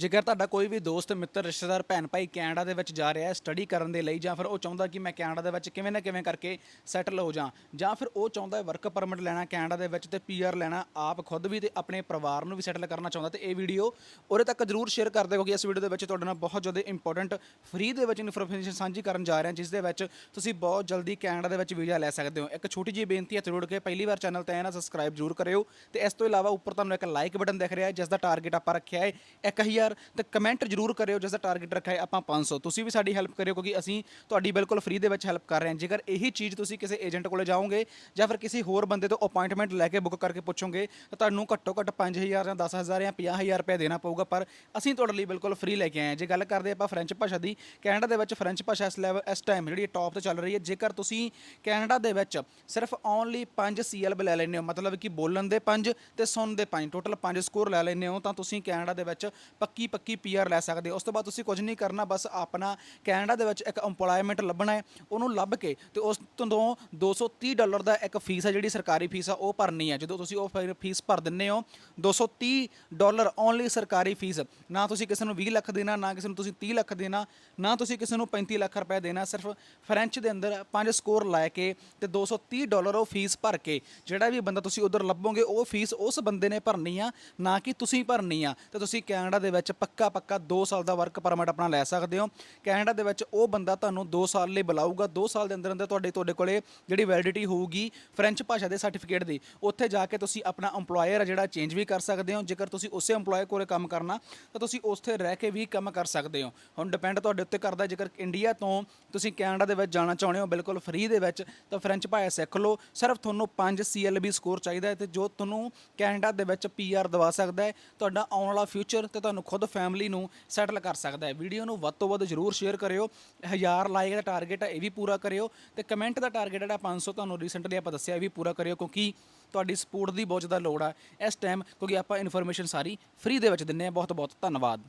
ਜੇਕਰ ਤੁਹਾਡਾ ਕੋਈ ਵੀ ਦੋਸਤ, ਮਿੱਤਰ, ਰਿਸ਼ਤੇਦਾਰ, ਭੈਣ ਭਾਈ ਕੈਨੇਡਾ ਦੇ ਵਿੱਚ ਜਾ ਰਿਹਾ ਹੈ ਸਟੱਡੀ ਕਰਨ ਦੇ ਲਈ ਜਾਂ ਫਿਰ ਉਹ ਚਾਹੁੰਦਾ ਕਿ ਮੈਂ ਕੈਨੇਡਾ ਦੇ ਵਿੱਚ ਕਿਵੇਂ ਨਾ ਕਿਵੇਂ ਕਰਕੇ ਸੈਟਲ ਹੋ ਜਾਂ ਜਾਂ ਫਿਰ ਉਹ ਚਾਹੁੰਦਾ ਹੈ ਵਰਕ ਪਰਮਿਟ ਲੈਣਾ ਕੈਨੇਡਾ ਦੇ ਵਿੱਚ ਤੇ ਪੀਆਰ ਲੈਣਾ, ਆਪ ਖੁਦ ਵੀ ਤੇ ਆਪਣੇ ਪਰਿਵਾਰ ਨੂੰ ਵੀ ਸੈਟਲ ਕਰਨਾ ਚਾਹੁੰਦਾ ਤੇ ਇਹ ਵੀਡੀਓ ਉਹਦੇ ਤੱਕ ਜਰੂਰ ਸ਼ੇਅਰ ਕਰ ਦਿਓ ਕਿ ਇਸ ਵੀਡੀਓ ਦੇ ਵਿੱਚ ਤੁਹਾਡੇ ਨਾਲ ਬਹੁਤ ਜ਼ਿਆਦਾ ਇੰਪੋਰਟੈਂਟ ਫ੍ਰੀ ਦੇ ਵਿੱਚ ਇਨਫੋਰਮੇਸ਼ਨ ਸਾਂਝੀ ਕਰਨ ਜਾ ਰਹੇ ਹਾਂ ਜਿਸ ਦੇ ਵਿੱਚ ਤੁਸੀਂ ਬਹੁਤ ਜਲਦੀ ਕੈਨੇਡਾ ਦੇ ਵਿੱਚ ਵੀਜ਼ਾ ਲੈ ਸਕਦੇ ਹੋ। ਇੱਕ ਛੋਟੀ ਜਿਹੀ ਬੇਨਤੀ ਹੈ ਜਰੂਰ ਕੇ, ਪਹਿਲੀ ਵਾਰ ਚੈਨਲ ਤੇ ਆਏ ਨਾ ਸਬਸਕ੍ਰਾਈਬ ਜਰੂਰ ਕਰਿਓ ਤੇ ਇਸ ਤੋਂ ਇਲਾਵਾ ਉੱਪਰ ਤੁਹਾਨੂੰ ਇੱਕ ਲਾਈਕ ਬਟਨ ਦਿਖ ਰਿਹਾ ਹੈ, ਜਿਸ ਦਾ ਟਾਰਗੇਟ ਆਪਾਂ ਰੱਖਿਆ ਹੈ 1000 ਤੇ ਕਮੈਂਟ ਜਰੂਰ ਕਰਿਓ ਜਿਸ ਦਾ ਟਾਰਗੇਟ ਰੱਖਿਆ ਹੈ ਆਪਾਂ 500 ਤੁਸੀਂ ਵੀ ਸਾਡੀ ਹੈਲਪ ਕਰਿਓ ਕਿਉਂਕਿ ਅਸੀਂ ਤੁਹਾਡੀ ਬਿਲਕੁਲ ਫ੍ਰੀ ਦੇ ਵਿੱਚ ਹੈਲਪ ਕਰ ਰਹੇ ਹਾਂ। ਜੇਕਰ ਇਹੀ ਚੀਜ਼ ਤੁਸੀਂ ਕਿਸੇ ਏਜੰਟ ਕੋਲੇ ਜਾਓਗੇ ਜਾਂ ਫਿਰ ਕਿਸੇ ਹੋਰ ਬੰਦੇ ਤੋਂ ਅਪਾਇੰਟਮੈਂਟ ਲੈ ਕੇ ਬੁੱਕ ਕਰਕੇ ਪੁੱਛੋਗੇ, ਤਾਂ ਤੁਹਾਨੂੰ ਘੱਟੋ ਘੱਟ 5000 ਜਾਂ 10000 ਜਾਂ 50000 ਰੁਪਏ ਦੇਣਾ ਪਊਗਾ, ਪਰ ਅਸੀਂ ਤੁਹਾਡੇ ਲਈ ਬਿਲਕੁਲ ਫ੍ਰੀ ਲੈ ਕੇ ਆਏ ਹਾਂ। ਜੇ ਗੱਲ ਕਰਦੇ ਆਪਾਂ ਫ੍ਰੈਂਚ ਭਾਸ਼ਾ ਦੀ, ਕੈਨੇਡਾ ਦੇ ਵਿੱਚ ਫ੍ਰੈਂਚ ਭਾਸ਼ਾ ਇਸ ਲੈਵਲ ਇਸ ਟਾਈਮ ਜਿਹੜੀ ਟੌਪ ਤੇ ਚੱਲ ਰਹੀ ਹੈ। ਜੇਕਰ ਤੁਸੀਂ ਕੈਨੇਡਾ ਦੇ ਵਿੱਚ ਸਿਰਫ ਓਨਲੀ 5 ਸੀਐਲਬ ਲੈ ਲੈਂਦੇ ਹੋ, ਮਤਲਬ ਕਿ ਬੋਲਣ ਦੇ 5 ਤੇ ਸੁਣਨ ਦੇ 5 ਟੋਟਲ 5 ਸਕੋਰ ਲੈ ਲੈਂਦੇ ਹੋ, ਤਾਂ ਤੁਸੀਂ ਕੈਨੇਡਾ ਦੇ ਵਿੱਚ ਪੱਕੀ ਪੱਕੀ ਪੀਆਰ ਲੈ ਸਕਦੇ। ਹੋ ਉਸ ਤੋਂ ਬਾਅਦ ਤੁਸੀਂ ਕੁਝ ਨਹੀਂ ਕਰਨਾ, ਬਸ ਆਪਣਾ ਕੈਨੇਡਾ ਦੇ ਵਿੱਚ ਇੱਕ EMPLOYMENT ਲੱਭਣਾ ਹੈ, ਉਹਨੂੰ ਲੱਭ ਕੇ ਤੇ ਉਸ ਤੋਂ 230 ਡਾਲਰ ਦਾ ਇੱਕ ਫੀਸ ਹੈ, ਜਿਹੜੀ ਸਰਕਾਰੀ ਫੀਸ ਆ, ਉਹ ਭਰਨੀ ਹੈ। ਜਦੋਂ ਤੁਸੀਂ ਉਹ ਫਿਰ ਫੀਸ ਭਰ ਦਿੰਦੇ ਹੋ 230 ਡਾਲਰ ਓਨਲੀ ਸਰਕਾਰੀ ਫੀਸ। ਨਾ ਤੁਸੀਂ ਕਿਸੇ ਨੂੰ 20 ਲੱਖ ਦੇਣਾ, ਨਾ ਕਿਸੇ ਨੂੰ ਤੁਸੀਂ 30 ਲੱਖ ਦੇਣਾ, ਨਾ ਤੁਸੀਂ ਕਿਸੇ ਨੂੰ 35 ਲੱਖ ਰੁਪਏ ਦੇਣਾ, ਸਿਰਫ ਫ੍ਰੈਂਚ ਦੇ ਅੰਦਰ ਪੰਜ ਸਕੋਰ ਲੈ ਕੇ ਤੇ 230 ਡਾਲਰ ਉਹ ਫੀਸ ਭਰ ਕੇ, ਜਿਹੜਾ ਵੀ ਬੰਦਾ ਤੁਸੀਂ ਉਧਰ ਲੱਭੋਗੇ, ਉਹ ਫੀਸ ਉਸ ਬੰਦੇ ਨੇ ਭਰਨੀ ਆ, ਨਾ ਕਿ ਤੁਸੀਂ ਭਰਨੀ ਆ। ਤੇ ਤੁਸੀਂ ਕੈਨੇਡਾ ਦੇ ਵਿੱਚ ਵਿੱਚ ਪੱਕਾ ਪੱਕਾ 2 ਸਾਲ ਦਾ ਵਰਕ ਪਰਮਿਟ ਆਪਣਾ ਲੈ ਸਕਦੇ ਹੋ। ਕੈਨੇਡਾ ਦੇ ਵਿੱਚ ਉਹ ਬੰਦਾ ਤੁਹਾਨੂੰ 2 ਸਾਲ ਲਈ ਬੁਲਾਊਗਾ। 2 ਸਾਲ ਦੇ ਅੰਦਰ ਅੰਦਰ ਤੁਹਾਡੇ ਤੁਹਾਡੇ ਕੋਲੇ ਜਿਹੜੀ ਵੈਲਿਡਿਟੀ ਹੋਊਗੀ ਫ੍ਰੈਂਚ ਭਾਸ਼ਾ ਦੇ ਸਰਟੀਫਿਕੇਟ ਦੀ, ਉੱਥੇ ਜਾ ਕੇ ਤੁਸੀਂ ਆਪਣਾ EMPLOYER ਜਿਹੜਾ ਚੇਂਜ ਵੀ ਕਰ ਸਕਦੇ ਹੋ। ਜੇਕਰ ਤੁਸੀਂ ਉਸੇ EMPLOYER ਕੋਲੇ ਕੰਮ ਕਰਨਾ, ਤਾਂ ਤੁਸੀਂ ਉੱਥੇ ਰਹਿ ਕੇ ਵੀ ਕੰਮ ਕਰ ਸਕਦੇ ਹੋ। ਹੁਣ ਡਿਪੈਂਡ ਤੁਹਾਡੇ ਉੱਤੇ ਕਰਦਾ, ਜੇਕਰ ਇੰਡੀਆ ਤੋਂ ਤੁਸੀਂ ਕੈਨੇਡਾ ਦੇ ਵਿੱਚ ਜਾਣਾ ਚਾਹੁੰਦੇ ਹੋ ਬਿਲਕੁਲ ਫ੍ਰੀ ਦੇ ਵਿੱਚ, ਤਾਂ ਫ੍ਰੈਂਚ ਭਾਸ਼ਾ ਸਿੱਖ ਲਓ। ਸਿਰਫ ਤੁਹਾਨੂੰ 5 CLB ਸਕੋਰ ਚਾਹੀਦਾ ਹੈ ਤੇ ਜੋ ਤੁਹਾਨੂੰ ਕੈਨੇਡਾ ਦੇ ਵਿੱਚ PR ਦਵਾ ਸਕਦਾ ਹੈ। ਤੁਹਾਡਾ ਆਉਣ ਵਾਲਾ ਫਿਊਚਰ ਤੇ ਤੁਹਾਨੂੰ ਖੁਦ ਫੈਮਿਲੀ ਨੂੰ ਸੈਟਲ ਕਰ ਸਕਦਾ ਹੈ। ਵੀਡੀਓ ਨੂੰ ਵੱਧ ਤੋਂ ਵੱਧ ਜਰੂਰ ਸ਼ੇਅਰ ਕਰਿਓ। 1000 ਲਾਈਕ ਦਾ ਟਾਰਗੇਟ ਹੈ ਇਹ ਵੀ ਪੂਰਾ ਕਰਿਓ। ਤੇ ਕਮੈਂਟ ਦਾ ਟਾਰਗੇਟ ਜਿਹੜਾ 500 ਤੁਹਾਨੂੰ ਰੀਸੈਂਟਲੀ ਆਪਾਂ ਦੱਸਿਆ, ਇਹ ਵੀ ਪੂਰਾ ਕਰਿਓ ਕਿਉਂਕਿ ਤੁਹਾਡੀ ਸਪੋਰਟ ਦੀ ਬਹੁਤ ਜ਼ਿਆਦਾ ਲੋੜ ਆ ਇਸ ਟਾਈਮ ਕਿਉਂਕਿ ਆਪਾਂ ਇਨਫੋਰਮੇਸ਼ਨ ਸਾਰੀ ਫ੍ਰੀ ਦੇ ਵਿੱਚ ਦਿੰਨੇ ਆ ਬਹੁਤ ਬਹੁਤ ਧੰਨਵਾਦ।